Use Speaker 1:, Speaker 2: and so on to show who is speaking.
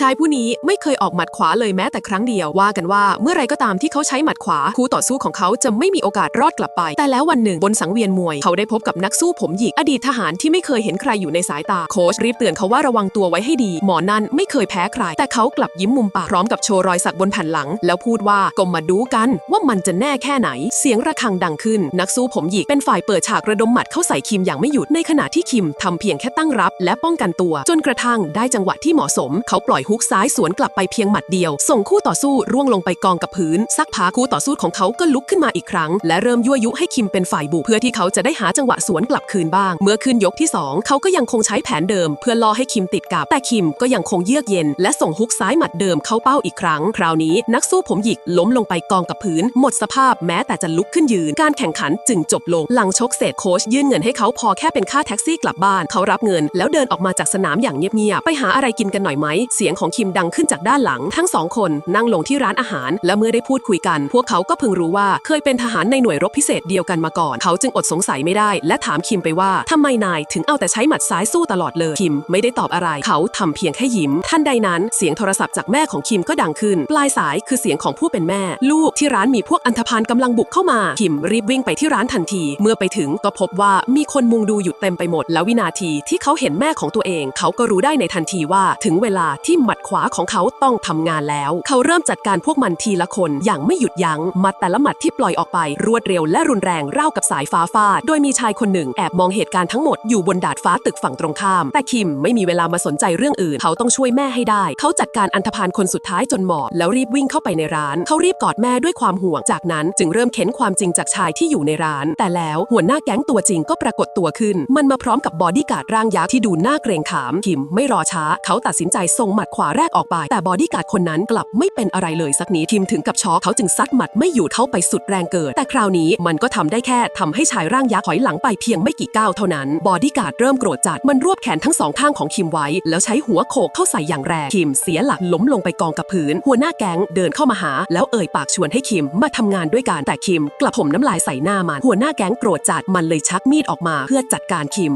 Speaker 1: ชายผู้นี้ไม่เคยออกหมัดขวาเลยแม้แต่ครั้งเดียวว่ากันว่าเมื่อไรก็ตามที่เขาใช้หมัดขวา คู่ต่อสู้ของเขาจะไม่มีโอกาสรอดกลับไป แต่แล้ววันหนึ่งบนสังเวียนมวย เขาได้พบกับนักสู้ผมหยิกอดีตทหารที่ไม่เคยเห็นใครอยู่ในสายตาโค้ชรีบเตือนเขาว่าระวังตัวไว้ให้ดี หมอนั่นไม่เคยแพ้ใคร แต่เขากลับยิ้มมุมปากพร้อมกับโชว์รอยสักบนแผ่นหลัง แล้วพูดว่าก็มาดูกันว่ามันจะแน่แค่ไหน เสียงระฆังดังขึ้น นักสู้ผมหยิกเป็นฝ่ายเปิดฉากระดมหมัดเข้าใส่คิมอย่างไม่หยุดในขณะที่คิมทำเพียงแค่ตั้งรับ และป้องกันตัว จนกระทั่งได้จังหวะที่เหมาะสม เขาปล่อยฮุกซ้ายสวนกลับไปเพียงหมัดเดียว ส่งคู่ต่อสู้ร่วงลงไปกองกับพื้น สักพักคู่ต่อสู้ของเขาก็ลุกขึ้นมาอีกครั้ง และเริ่มยั่วยุให้คิมเป็นฝ่ายบุกเพื่อที่เขาจะได้หาจังหวะสวนกลับคืนบ้าง เมื่อขึ้นยกที่สองเขาก็ยังคงใช้แผนเดิม เพื่อล่อให้คิมติดกับ แต่คิมก็ยังคงเยือกเย็น และส่งฮุกซ้ายหมัดเดิมเข้าเป้าอีกครั้ง คราวนี้นักสู้ผมหยิกล้มลงไปกองกับพื้น หมดสภาพแม้แต่จะลุกขึ้นยืน การแข่งขันจึงจบลง หลังชกเสร็จโค้ชยื่นเงินให้เขาพอแค่เป็นค่าแท็กซี่กลับบ้าน เขารับเงิน แล้วเดินออกมาจากสนามอย่างเงียบๆ ไปหาอะไรกินกันหน่อยไหม เสียงของคิมดังขึ้นจากด้านหลัง ทั้งสองคนนั่งลงที่ร้านอาหาร และเมื่อได้พูดคุยกัน พวกเขาก็เพิ่งรู้ว่าเคยเป็นทหารในหน่วยรบพิเศษเดียวกันมาก่อน เขาจึงอดสงสัยไม่ได้ และถามคิมไปว่าทำไมนายถึงเอาแต่ใช้หมัดซ้ายสู้ตลอดเลยคิมไม่ได้ตอบอะไร เขาทำเพียงแค่ยิ้ม ท่านใดนั้นเสียงโทรศัพท์จากแม่ของคิมก็ดังขึ้น ปลายสายคือเสียงของผู้เป็นแม่ ลูกที่ร้านมีพวกอันธพาลกำลังบุกเข้ามาคิมรีบวิ่งไปที่ร้านทันที เมื่อไปถึงก็พบว่ามีคนมุงดูอยู่เต็มไปหมด แล้ววินาทีที่เขาเห็นแม่ของตัวเอง เขาก็รู้ได้ในทันทีว่าถึงเวลาที่หมัดขวาของเขาต้องทำงานแล้ว เขาเริ่มจัดการพวกมันทีละคนอย่างไม่หยุดยัง้งหมัดแต่ละหมัดที่ปล่อยออกไป รวดเร็วและรุนแรงราวกับสายฟ้าฟาดโดยมีชายคนหนึ่งแอบมองเหตุการณ์ทั้งหมดอยู่บนดาดฟ้าตึกฝั่งตรงข้าม แต่คิมไม่มีเวลามาสนใจเรื่องอื่น เขาต้องช่วยแม่ให้ได้ เขาจัดการอันธพาลคนสุดท้ายจนหมอบแล้วรีบวิ่งเข้าไปในร้าน เขารีบกอดแม่ด้วยความห่วง จากนั้นจึงเริ่มเค้นความจริงจากชายที่อยู่ในร้าน แต่แล้วหัวหน้าแก๊งตัวจริงก็ปรากฏตัวขึ้น มันมาพร้อมกับบอดี้การ์ดร่างยักษ์ที่ดูน่าเกรงขามคิมไม่รอช้า เขาตัดสินใจส่งหมัดขวาแรกออกไป แต่บอดี้การ์ดคนนั้นกลับไม่เป็นอะไรเลยสักนิดคิมถึงกับช็อกเขาจึงซัดหมัดไม่อยู่เข้าไปสุดแรงเกิด แต่คราวนี้มันก็ทำได้แค่ทำให้ชายร่างยักษ์ถอยหลังไปเพียงไม่กี่ก้าวเท่านั้น บอดี้การ์ดเริ่มโกรธจัดมันรวบแขนทั้งสองข้างของคิมไว้ แล้วใช้หัวโขกเข้าใส่อย่างแรงคิมเสียหลักล้มลงไปกองกับพื้น หัวหน้าแก๊งเดินเข้ามาหา แล้วเอ่ยปากชวนให้คิมมาทำงานด้วยกันแต่คิมกลับผมน้ำลายใส่หน้ามันหัวหน้าแก๊งโกรธจัดมันเลยชักมีดออกมาเพื่อจัดการคิม